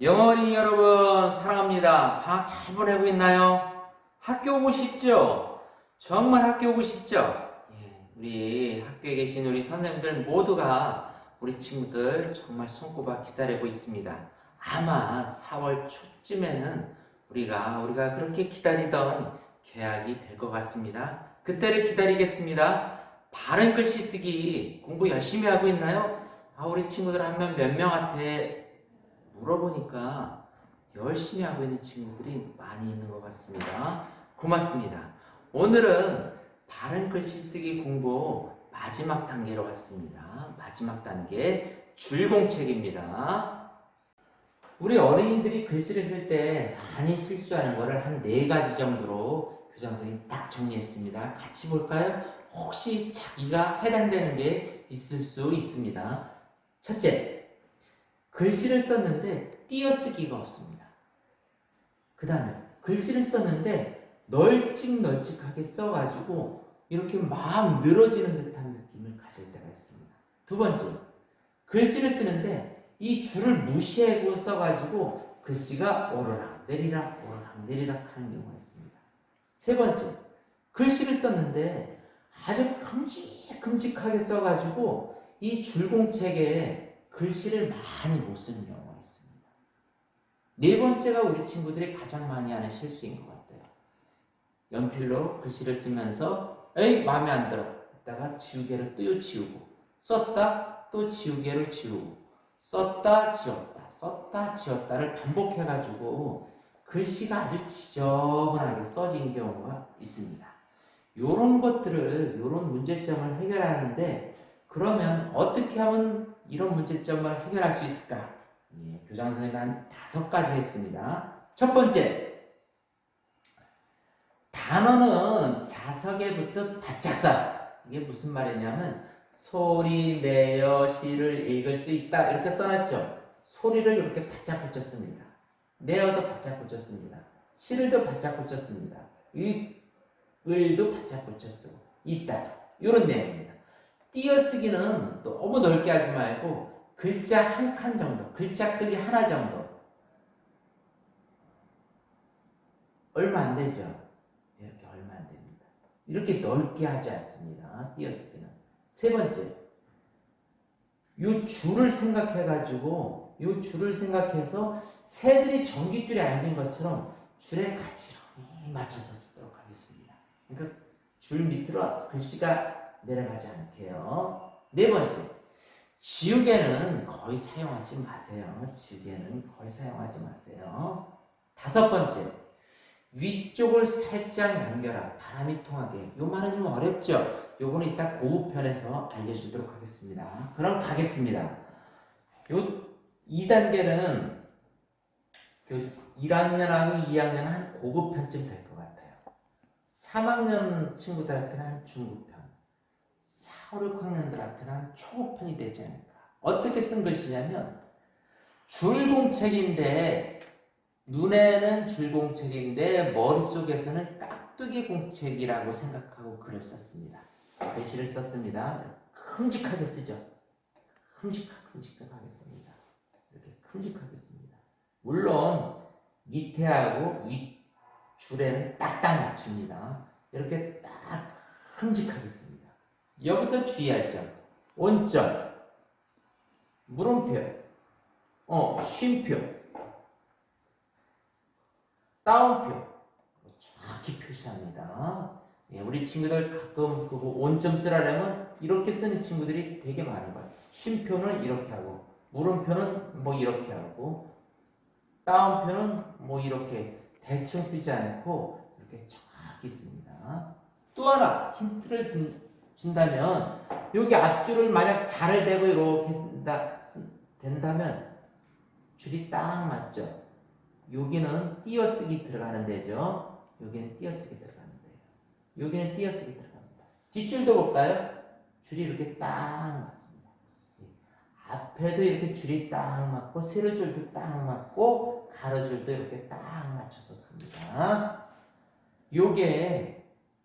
영어어린이 여러분 사랑합니다. 방학 잘 보내고 있나요? 학교 오고 싶죠? 정말 학교 오고 싶죠? 예, 우리 학교에 계신 우리 선생님들 모두가 우리 친구들 정말 손꼽아 기다리고 있습니다. 아마 4월 초쯤에는 우리가 우리가 그렇게 기다리던 개학이 될 것 같습니다. 그때를 기다리겠습니다. 바른 글씨 쓰기 공부 열심히 하고 있나요? 아, 우리 친구들 한 명 몇 명한테 물어보니까 열심히 하고 있는 친구들이 많이 있는 것 같습니다. 고맙습니다. 오늘은 바른 글씨 쓰기 공부 마지막 단계로 왔습니다. 마지막 단계 줄공책입니다. 우리 어린이들이 글씨를 쓸 때 많이 실수하는 것을 한 네 가지 정도로 교장 선생님이 딱 정리했습니다. 같이 볼까요? 혹시 자기가 해당되는 게 있을 수 있습니다. 첫째, 글씨를 썼는데 띄어쓰기가 없습니다. 그 다음에 글씨를 썼는데 널찍널찍하게 써가지고 이렇게 막 늘어지는 듯한 느낌을 가질 때가 있습니다. 두 번째, 글씨를 쓰는데 이 줄을 무시하고 써가지고 글씨가 오르락 내리락 오르락 내리락 하는 경우가 있습니다. 세 번째, 글씨를 썼는데 아주 큼직큼직하게 써가지고 이 줄공책에 글씨를 많이 못 쓰는 경우가 있습니다. 네 번째가 우리 친구들이 가장 많이 하는 실수인 것 같아요. 연필로 글씨를 쓰면서 에이 마음에 안 들어 이따가 지우개를 또 지우고 썼다 또 지우개를 지우고 썼다 지웠다 썼다 지웠다를 반복해가지고 글씨가 아주 지저분하게 써진 경우가 있습니다. 이런 것들을 이런 문제점을 해결하는데 그러면 어떻게 하면 이런 문제점을 해결할 수 있을까? 예, 교장 선생님이 한 다섯 가지 했습니다. 첫 번째, 단어는 자석에 붙은 바짝서. 이게 무슨 말이냐면 소리 내어 시를 읽을 수 있다 이렇게 써놨죠. 소리를 이렇게 바짝 붙였습니다. 내어도 바짝 붙였습니다. 시를도 바짝 붙였습니다. 이 을도 바짝 붙였어. 있다. 이런 내용입니다. 띄어쓰기는 너무 넓게 하지 말고 글자 한 칸 정도, 글자 크기 하나 정도. 얼마 안 되죠? 이렇게 얼마 안 됩니다. 이렇게 넓게 하지 않습니다. 띄어쓰기는. 세 번째, 이 줄을 생각해가지고, 이 줄을 생각해서 새들이 전기줄에 앉은 것처럼 줄에 가지런히 맞춰서 쓰도록 하겠습니다. 그러니까 줄 밑으로 글씨가 내려가지 않게요. 네 번째, 지우개는 거의 사용하지 마세요. 지우개는 거의 사용하지 마세요. 다섯 번째, 위쪽을 살짝 남겨라. 바람이 통하게. 요 말은 좀 어렵죠? 요거는 이따 고급편에서 알려주도록 하겠습니다. 그럼 가겠습니다. 요 2단계는 1학년하고 2학년 한 고급편쯤 될 것 같아요. 3학년 친구들한테는 한 중급편. 4, 5, 6학년들한테는 한 초급편이 되지 않을까. 어떻게 쓴 글씨냐면, 줄공책인데, 눈에는 줄공책인데, 머릿속에서는 깍두기 공책이라고 생각하고 글을 썼습니다. 글씨를 썼습니다. 큼직하게 쓰죠. 큼직하게 큼직하게 씁니다. 이렇게 큼직하게 씁니다. 물론, 밑에하고 윗 줄에는 딱딱 맞춥니다. 이렇게 딱 큼직하게 씁니다. 여기서 주의할 점. 원점, 물음표, 어, 쉼표, 따옴표. 정확히 표시합니다. 예, 우리 친구들 가끔 그거 원점 쓰라면 이렇게 쓰는 친구들이 되게 많은 거예요. 쉼표는 이렇게 하고, 물음표는 뭐 이렇게 하고, 따옴표는 뭐 이렇게 대충 쓰지 않고 이렇게 정확히 씁니다. 또 하나 힌트를 준, 준다면 여기 앞줄을 만약 잘을 대고 이렇게 된다, 쓴- 된다면 줄이 딱 맞죠. 여기는 띄어쓰기 들어가는 데죠. 여기는 띄어쓰기 들어가는 데요. 여기는 띄어쓰기 들어갑니다. 뒷줄도 볼까요? 줄이 이렇게 딱 맞습니다. 예. 앞에도 이렇게 줄이 딱 맞고 세로줄도 딱 맞고 가로줄도 이렇게 딱 맞춰서 씁니다. 요게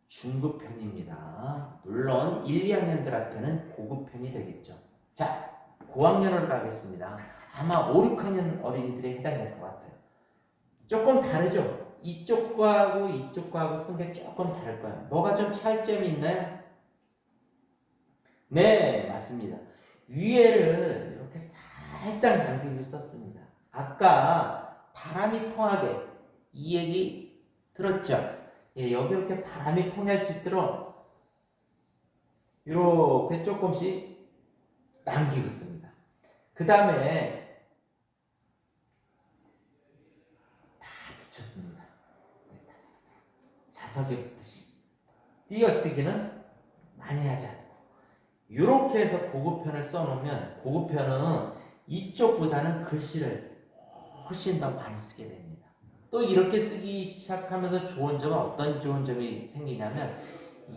중급편입니다. 물론 1, 2학년들한테는 고급편이 되겠죠. 자, 고학년으로 가겠습니다. 아마 5, 6학년 어린이들에 해당될 것 같아요. 조금 다르죠? 이쪽 과 하고 이쪽 과 하고 쓴 게 조금 다를 거예요. 뭐가 좀 차이점이 있나요? 네, 맞습니다. 위에를 이렇게 살짝 당기고 썼습니다. 아까 바람이 통하게 이 얘기 들었죠? 예, 여기 이렇게 바람이 통할 수 있도록 이렇게 조금씩 남기고 씁니다. 그 다음에 다 붙였습니다. 네, 자석에 붙듯이 띄어쓰기는 많이 하지 않고 이렇게 해서 고급편을 써놓으면 고급편은 이쪽보다는 글씨를 훨씬 더 많이 쓰게 됩니다. 또 이렇게 쓰기 시작하면서 좋은 점은 어떤 좋은 점이 생기냐면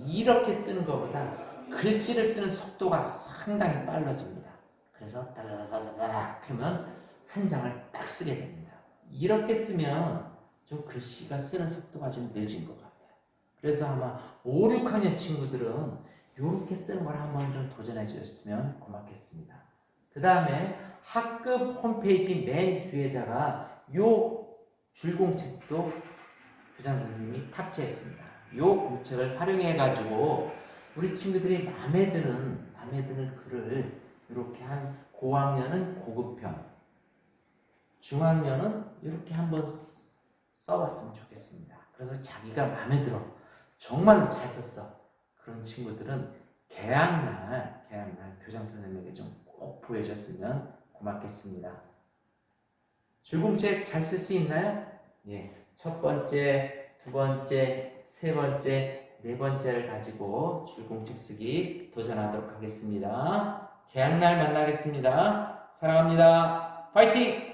이렇게 쓰는 것보다 글씨를 쓰는 속도가 상당히 빨라집니다. 그래서 따다다다닥 하면 한 장을 딱 쓰게 됩니다. 이렇게 쓰면 좀 글씨가 쓰는 속도가 좀 늦은 것 같아요. 그래서 아마 5, 6학년 친구들은 이렇게 쓰는 걸 한번 좀 도전해 주셨으면 고맙겠습니다. 그 다음에 학급 홈페이지 맨 뒤에다가 요 줄공책도 교장 선생님이 탑재했습니다. 요 공책을 활용해 가지고 우리 친구들이 마음에 드는 마음에 드는 글을 이렇게 한 고학년은 고급편, 중학년은 이렇게 한번 써봤으면 좋겠습니다. 그래서 자기가 마음에 들어 정말로 잘 썼어 그런 친구들은 개학날 개학날 교장 선생님에게 좀 꼭 보여줬으면 고맙겠습니다. 줄공책 잘 쓸 수 있나요? 예, 첫 번째, 두 번째, 세 번째, 네 번째를 가지고 줄공책 쓰기 도전하도록 하겠습니다. 개학날 만나겠습니다. 사랑합니다. 파이팅!